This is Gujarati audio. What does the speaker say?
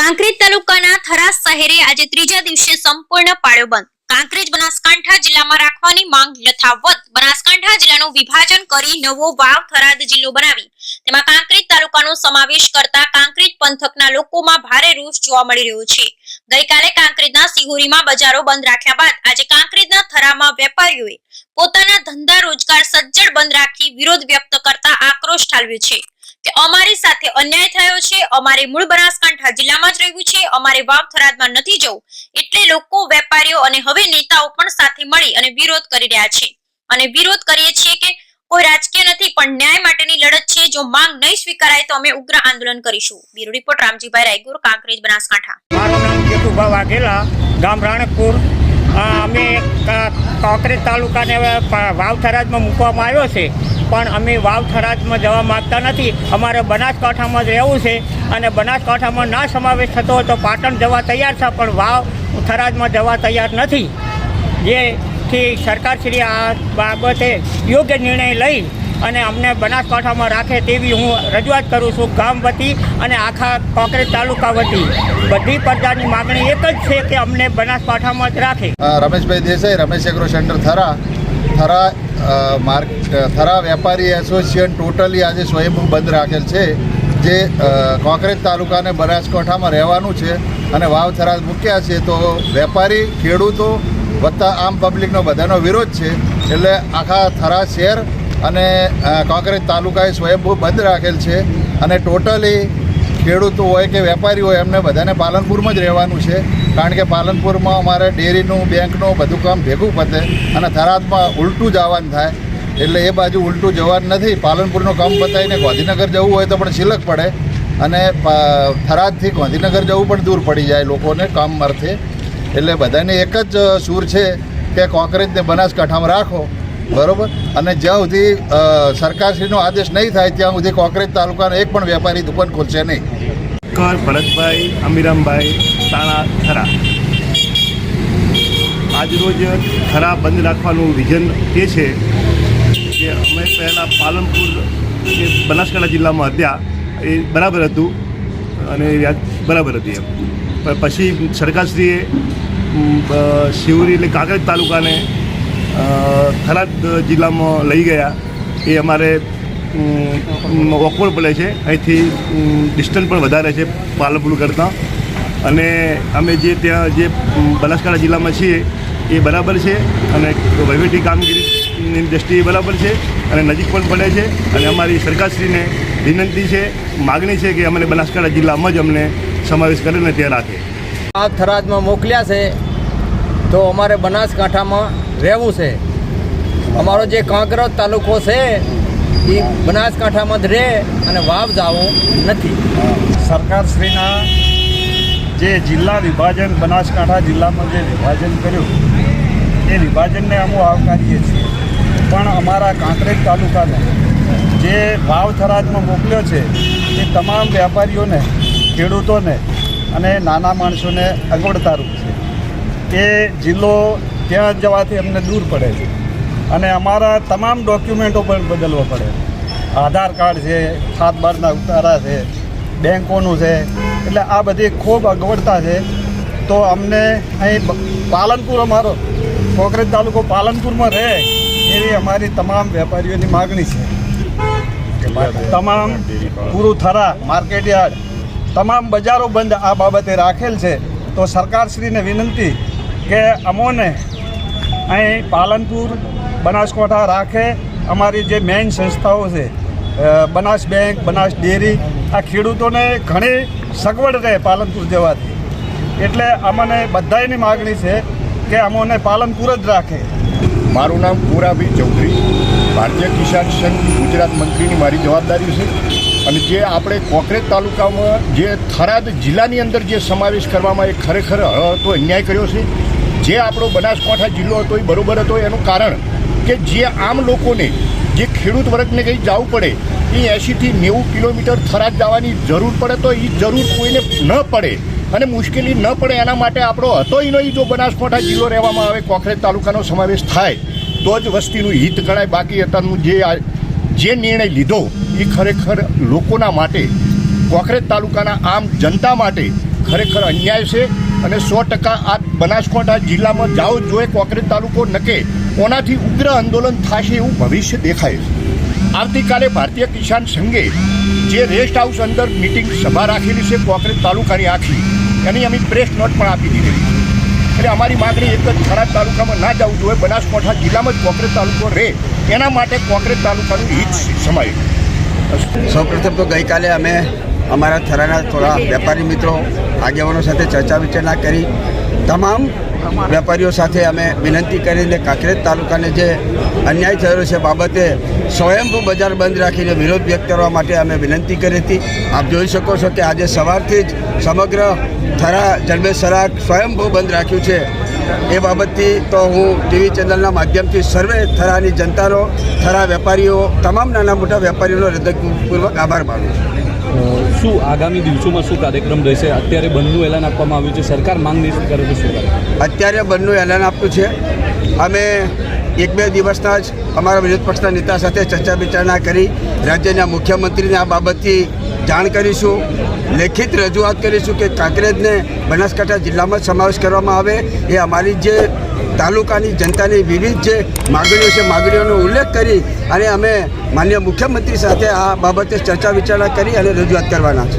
કાંકરેજ તાલુકાના થરાદ શહેરે આજે ત્રીજા દિવસે સંપૂર્ણ પાળ્યો બંધ. કાંકરેજ બનાસકાંઠા જિલ્લામાં રાખવાની માંગ યથાવત બનાસકાંઠા જિલ્લાનું વિભાજન કરી નવો વાવ થરાદ જિલ્લો બનાવી. તેમાં કાંકરેજ તાલુકાનો સમાવેશ કરતા કાંકરેજ પંથકના લોકોમાં ભારે રોષ જોવા મળી રહ્યો છે. ગઈકાલે કાંકરેજના સિહોરીમાં બજારો બંધ રાખ્યા બાદ આજે કાંકરેજના થરામાં વેપારીઓએ પોતાના ધંધા રોજગાર સજ્જડ બંધ રાખી વિરોધ વ્યક્ત કરતા આક્રોશ ઠાલવ્યો છે. કે અમારી સાથે અન્યાય થયો છે, અમારે મૂળ બનાસકાંઠા જિલ્લામાં જ રહેવું છે, અમારે વાવ થરાદમાં નથી જવું. એટલે લોકો, વેપારીઓ અને હવે નેતાઓ પણ સાથે મળી અને વિરોધ કરી રહ્યા છે. અને વિરોધ કરીએ છીએ કે કોઈ રાજકીય નથી, પણ ન્યાય માટેની લડત છે, જો માંગ નહીં સ્વીકારાય તો અમે ઉગ્ર આંદોલન કરીશું. Bureau report, Ramjibhai Raygur, Kankrej, Banaskantha. મારું નામ કેતુભાઈ વાઘેલા ગામ રાણકપુર. અમે કાંકરેજ તાલુકાને વાવ થરાદમાં મૂકવામાં આવ્યો છે. પણ અમે વાવ થરાદમાં જવા માગતા નથી. અમારે બનાસકાંઠામાં જ રહેવું છે અને બનાસકાંઠામાં ના સમાવેશ થતો હોય તો પાટણ જવા તૈયાર છે, પણ વાવ થરાદમાં જવા તૈયાર નથી. જેથી સરકારશ્રી આ બાબતે યોગ્ય નિર્ણય લઈ અને અમને બનાસકાંઠામાં રાખે તેવી હું રજૂઆત કરું છું. ગામ વતી અને આખા કોંગ્રેસ તાલુકા વતી. બધી પ્રજાની માગણી એક જ છે કે અમને બનાસકાંઠામાં જ રાખે. Rameshbhai Desai, Ramesh agro centre Thara. Thara mark, Thara વેપારી એસોસિએશન ટોટલી આજે સ્વયંભૂ બંધ રાખેલ છે, જે કોંકરેજ તાલુકાને બનાસકાંઠામાં રહેવાનું છે અને વાવ થરા મૂક્યા છે, તો વેપારી, ખેડૂતો વત્તા આમ પબ્લિકનો બધાનો વિરોધ છે, એટલે આખા થરા શહેર અને કોંકરેજ તાલુકાએ સ્વયંભૂ બંધ રાખેલ છે અને ટોટલી ખેડૂતો હોય કે વેપારી હોય, એમને બધાને પાલનપુરમાં જ રહેવાનું છે. કારણ કે પાલનપુરમાં અમારે ડેરીનું, બેંકનું બધું કામ ભેગું પતે અને થરાદમાં ઉલટું જવાનું થાય. એટલે એ બાજુ ઉલટું જવાનું નથી. પાલનપુરનું કામ પતાવીને ગાંધીનગર જવું હોય તો પણ સિલક પડે. અને થરાદથી ગાંધીનગર જવું પણ દૂર પડી જાય લોકોને કામ અર્થે. એટલે બધાને એક જ સૂર છે કે કોંક્રેજને બનાસકાંઠામાં રાખો. બરોબર? અને જ્યાં સુધી સરકારશ્રીનો આદેશ નહીં થાય, ત્યાં સુધી કોકરેજ તાલુકાનો એક પણ વેપારી દુકાન ખોલશે નહીં. કર ભરતભાઈ, અમીરામભાઈ, તાણા, થરા. આજરોજ થરા બંધ રાખવાનું વિઝન એ છે કે અમે પહેલાં પાલનપુર જે બનાસકાંઠા જિલ્લામાં હતા, એ બરાબર હતું અને વ્યાજ બરાબર હતી એમ. પછી સરકારશ્રીએ શિવરી એટલે કાંકરેજ તાલુકાને થરાદ જિલ્લામાં લઈ ગયા. એ અમારે ઓકવર્ડ પડે છે. અહીંથી ડિસ્ટન્સ પણ વધારે છે પાલનપુર કરતાં. અને અમે જે ત્યાં, જે બનાસકાંઠા જિલ્લામાં છીએ, એ બરાબર છે. અને વહીવટી કામગીરીની દ્રષ્ટિએ બરાબર છે. અને નજીક પણ પડે છે. અને અમારી સરકારશ્રીને વિનંતી છે, માગણી છે કે અમને બનાસકાંઠા જિલ્લામાં જ અમને સમાવેશ કરીને ત્યાં રાખે. આ થરાદમાં મોકલ્યા છે. તો અમારે બનાસકાંઠામાં રહેવું છે. અમારો જે કાંકરોજ તાલુકો છે, એ બનાસકાંઠામાં જ રહે અને વાવ જવું નથી. સરકારશ્રીના જે જિલ્લા વિભાજન, બનાસકાંઠા જિલ્લામાં જે વિભાજન કર્યું, એ વિભાજનને અમે આવકારીએ છીએ. પણ અમારા કાંકરેજ તાલુકાને જે ભાવ થરાજમાં મોકલ્યો છે, એ તમામ વેપારીઓને, ખેડૂતોને અને નાના માણસોને અગવડતારૂપ એ જિલ્લો ત્યાં જવાથી અમને દૂર પડે છે. અને અમારા તમામ ડોક્યુમેન્ટો પણ બદલવા પડે. આધાર કાર્ડ છે સાત બારના ઉતારા છે, બેંકોનું છે, એટલે આ બધી ખૂબ અગવડતા છે. તો અમને અહીં પાલનપુર અમારો કોકરેજ તાલુકો પાલનપુરમાં રહે એવી અમારી તમામ વેપારીઓની માગણી છે. તમામ પૂરું થરા માર્કેટયાર્ડ, તમામ બજારો બંધ આ બાબતે રાખેલ છે. તો સરકારશ્રીને વિનંતી કે અમોને અહીં પાલનપુર, બનાસકાંઠા રાખે અમારી જે મેઇન સંસ્થાઓ છે બનાસ બેંક, બનાસ ડેરી, આ ખેડૂતોને ઘણી સગવડ રહે પાલનપુર જવાથી. એટલે અમને બધાયની માગણી છે કે અમોને પાલનપુર જ રાખે. મારું નામ પુરાભી ચૌધરી, ભારતીય કિસાન સંઘ ગુજરાત મંત્રીની મારી જવાબદારી છે. અને જે આપણે કોકરેજ તાલુકામાં જે થરાદ જિલ્લાની અંદર જે સમાવેશ કરવામાં એ ખરેખર તો અન્યાય કર્યો છે. જે આપણો બનાસકાંઠા જિલ્લો હતો એ બરોબર હતો, એનું કારણ કે જે આમ લોકોને, જે ખેડૂત વર્ગને કંઈ જવું પડે, એ એંશીથી નેવું કિલોમીટર થરાદ જવાની જરૂર પડે તો એ જરૂર કોઈને ન પડે. અને મુશ્કેલી ન પડે એના માટે આપણો હતો એનો જો બનાસકાંઠા જિલ્લો રહેવામાં આવે, કોખરેજ તાલુકાનો સમાવેશ થાય, તો જ વસ્તીનું હિત ગણાય. બાકી અત્યારનું જે આ, જે નિર્ણય લીધો, એ ખરેખર લોકોના માટે, કોખરેજ તાલુકાના આમ જનતા માટે ખરેખર અન્યાય છે. અને સો ટકા આ બનાસકાંઠા જિલ્લામાં જાઓ જોઈએ કોંકરેજ તાલુકો નકે, ઓનાથી ઉગ્ર આંદોલન થશે એવું ભવિષ્ય દેખાય છે. આવતીકાલે ભારતીય કિસાન સંઘે જે રેસ્ટ હાઉસ અંદર મિટિંગ સભા રાખેલી છે કોકરેજ તાલુકાની આખી, એની અમે પ્રેસ નોટ પણ આપી દીધેલી છે. એટલે અમારી માગણી એક જ થરાદ તાલુકામાં ના જવું જોઈએ, બનાસકાંઠા જિલ્લામાં જ કોંકરેજ તાલુકો રહે, એના માટે કોંકરેજ તાલુકાનું હિત સમાય. સૌપ્રથમ તો ગઈકાલે અમે અમારા થરાના થોડા વેપારી મિત્રો, આગેવાનો સાથે ચર્ચા વિચારણા કરી. તમામ વેપારીઓ સાથે અમે વિનંતી કરીને કાંકરેજ તાલુકાને જે અન્યાય થયેલો છે બાબતે સ્વયંભૂ બજાર બંધ રાખીને વિરોધ વ્યક્ત કરવા માટે અમે વિનંતી કરી હતી. આપ જોઈ શકો છો કે આજે સવારથી જ સમગ્ર થરા સરાક સ્વયંભૂ બંધ રાખ્યું છે. એ બાબતથી તો હું ટીવી ચેનલના માધ્યમથી સર્વે થરાની જનતાનો, થરા વેપારીઓ, તમામ નાના મોટા વેપારીઓનો હૃદયપૂર્વક આભાર માનું છું. શું આગામી દિવસોમાં શું કાર્યક્રમ રહેશે? અત્યારે બંધનું એલાન આપવામાં આવ્યું છે. સરકાર માંગ નહીં કરે તો શું અત્યારે બંધનું એલાન આપ્યું છે. અમે એક બે દિવસના જ અમારા વિરોધ પક્ષના નેતા સાથે ચર્ચા વિચારણા કરી, રાજ્યના મુખ્યમંત્રીને આ બાબતથી જાણ કરીશું, લેખિત રજૂઆત કરીશું કે કાંકરેજને બનાસકાંઠા જિલ્લામાં સમાવેશ કરવામાં આવે. એ અમારી જે તાલુકાની જનતાની વિવિધ જે માગણીઓ છે, માગણીઓનો ઉલ્લેખ કરી અને અમે માન્ય મુખ્યમંત્રી સાથે આ બાબતે ચર્ચા વિચારણા કરી અને રજૂઆત કરવાના છે